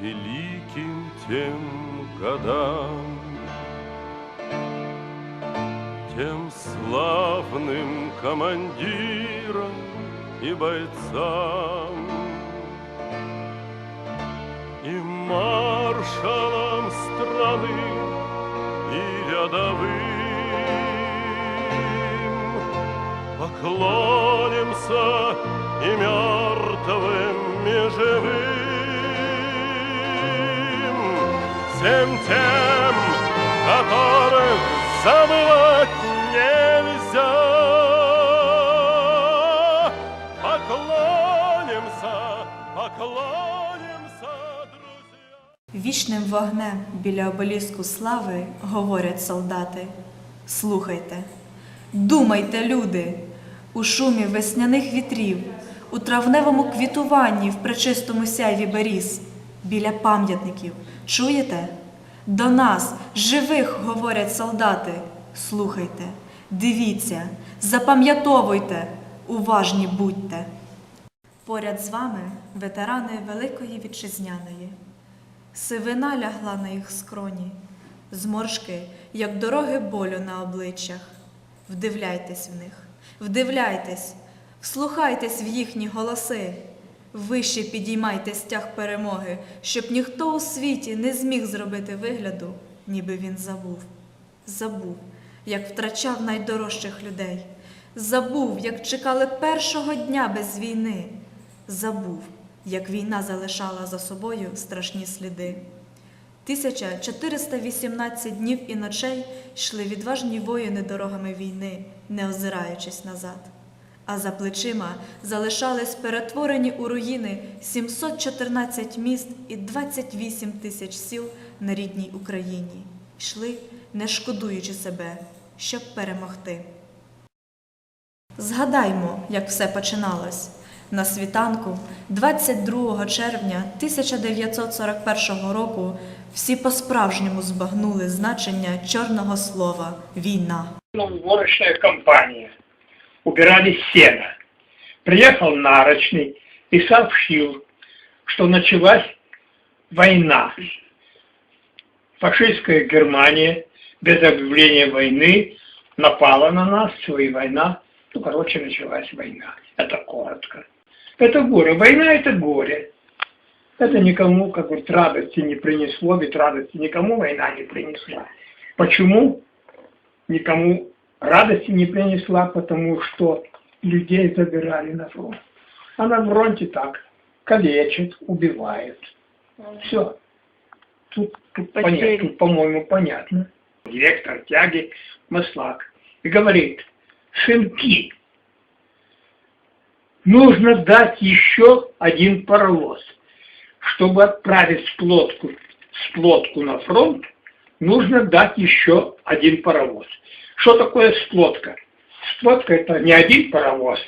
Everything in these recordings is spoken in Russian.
великим тем годам, Тем славным командирам и бойцам, И маршалам страны, и рядовым. Поклонимся и мертвым, Всем тем, которых забывать нельзя. Поклонимся, поклонимся, друзья. Вічним вогнем біля обеліску слави говорять солдати. Слухайте, думайте, люди, у шумі весняних вітрів, у травневому квітуванні в пречистому сяйві беріз, біля пам'ятників. Чуєте? До нас, живих, говорять солдати. Слухайте, дивіться, запам'ятовуйте, уважні будьте. Поряд з вами ветерани Великої Вітчизняної. Сивина лягла на їх скроні, зморшки, як дороги болю на обличчях. Вдивляйтесь в них, вдивляйтесь, вслухайтесь в їхні голоси. Вище підіймайте стяг перемоги, щоб ніхто у світі не зміг зробити вигляду, ніби він забув. Забув, як втрачав найдорожчих людей. Забув, як чекали першого дня без війни. Забув, як війна залишала за собою страшні сліди. 1418 днів і ночей йшли відважні воїни дорогами війни, не озираючись назад. А за плечима залишались перетворені у руїни 714 міст і 28 тисяч сіл на рідній Україні. Йшли, не шкодуючи себе, щоб перемогти. Згадаймо, як все починалось. На світанку, 22 червня 1941 року, всі по-справжньому збагнули значення чорного слова війна. уборочная компания. Убирали сено. Приехал нарочный и сообщил, что началась война. Фашистская Германия без объявления войны напала на нас, и война, ну, короче, началась война. Это коротко. Это горе. Война – это горе. Это никому, как говорит, радости не принесло, ведь радости никому война не принесла. Почему? никому радости не принесла, потому что людей забирали на фронт. А на фронте так, калечат, убивают. Все. Тут, тут, понятно, тут, по-моему, понятно. Директор тяги Маслак и говорит, сынки, нужно дать еще один паровоз. Чтобы отправить сплотку, сплотку на фронт, нужно дать еще один паровоз. Что такое сплотка? Сплотка это не один паровоз,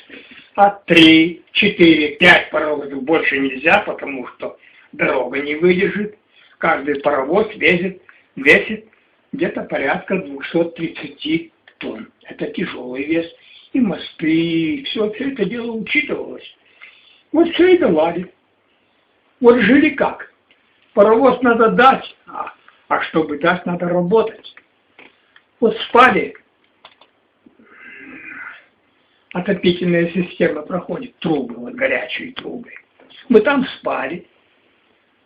а три, четыре, пять паровозов. Больше нельзя, потому что дорога не выдержит. Каждый паровоз весит, весит где-то порядка 230 тонн. Это тяжелый вес. И мосты, и все, все это дело учитывалось. Вот все и давали. Вот жили как? Паровоз надо дать, а, а чтобы дать, надо работать. Вот спали, отопительная система проходит, трубы, вот горячие трубы. Мы там спали,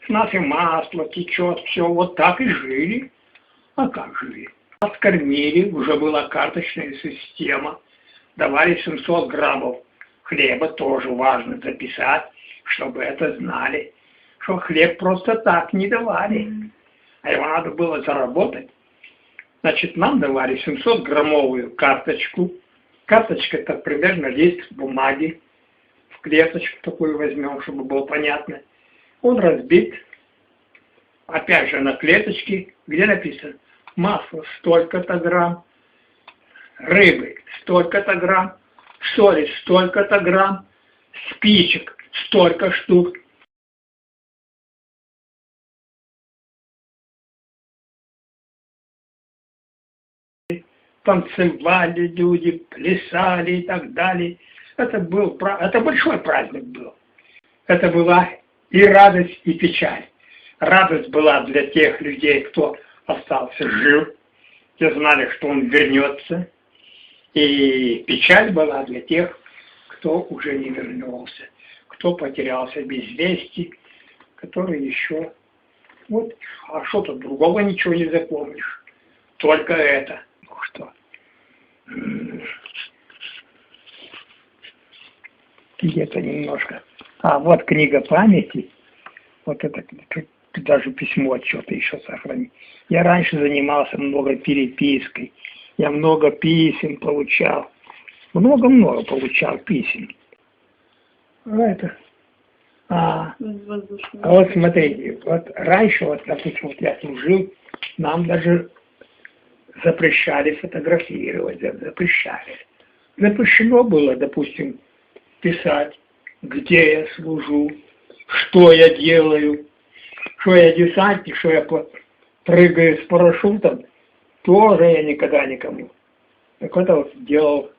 с нас и масло течет, все, вот так и жили. А как жили? Нас кормили, уже была карточная система, давали 700 граммов хлеба, тоже важно записать, чтобы это знали, что хлеб просто так не давали, а его надо было заработать. Значит, нам давали 700 граммовую карточку, Карточка это примерно лист бумаги, в клеточку такую возьмем, чтобы было понятно. Он разбит, опять же на клеточке, где написано масло столько-то грамм, рыбы столько-то грамм, соли столько-то грамм, спичек столько штук. Танцевали люди, плясали и так далее. Это был это большой праздник был. Это была и радость, и печаль. Радость была для тех людей, кто остался жив, те знали, что он вернется. И печаль была для тех, кто уже не вернулся, кто потерялся без вести, который еще... Вот, а что тут другого ничего не запомнишь. Только это. Что? Где-то немножко. А вот книга памяти. Вот это тут даже письмо отчета еще сохранить. Я раньше занимался много перепиской. Я много писем получал. Много-много получал писем. А это... А, а вот смотрите, вот раньше, вот, допустим, вот я служил, нам даже запрещали фотографировать, за- запрещали. Запрещено было, допустим, писать, где я служу, что я делаю, что я десантник, что я прыгаю с парашютом, тоже я никогда никому. Так это вот делал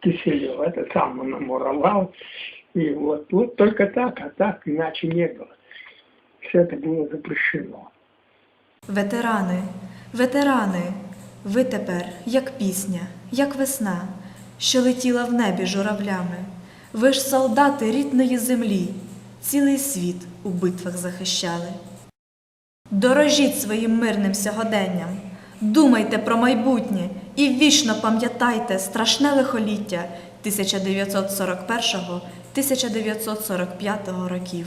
Киселев, это сам он намуровал. И вот, вот только так, а так иначе не было. Все это было запрещено. Ветерани, ветерани, ви тепер, як пісня, як весна, що летіла в небі журавлями. Ви ж солдати рідної землі, цілий світ у битвах захищали. Дорожіть своїм мирним сьогоденням, думайте про майбутнє і вічно пам'ятайте страшне лихоліття 1941-1945 років.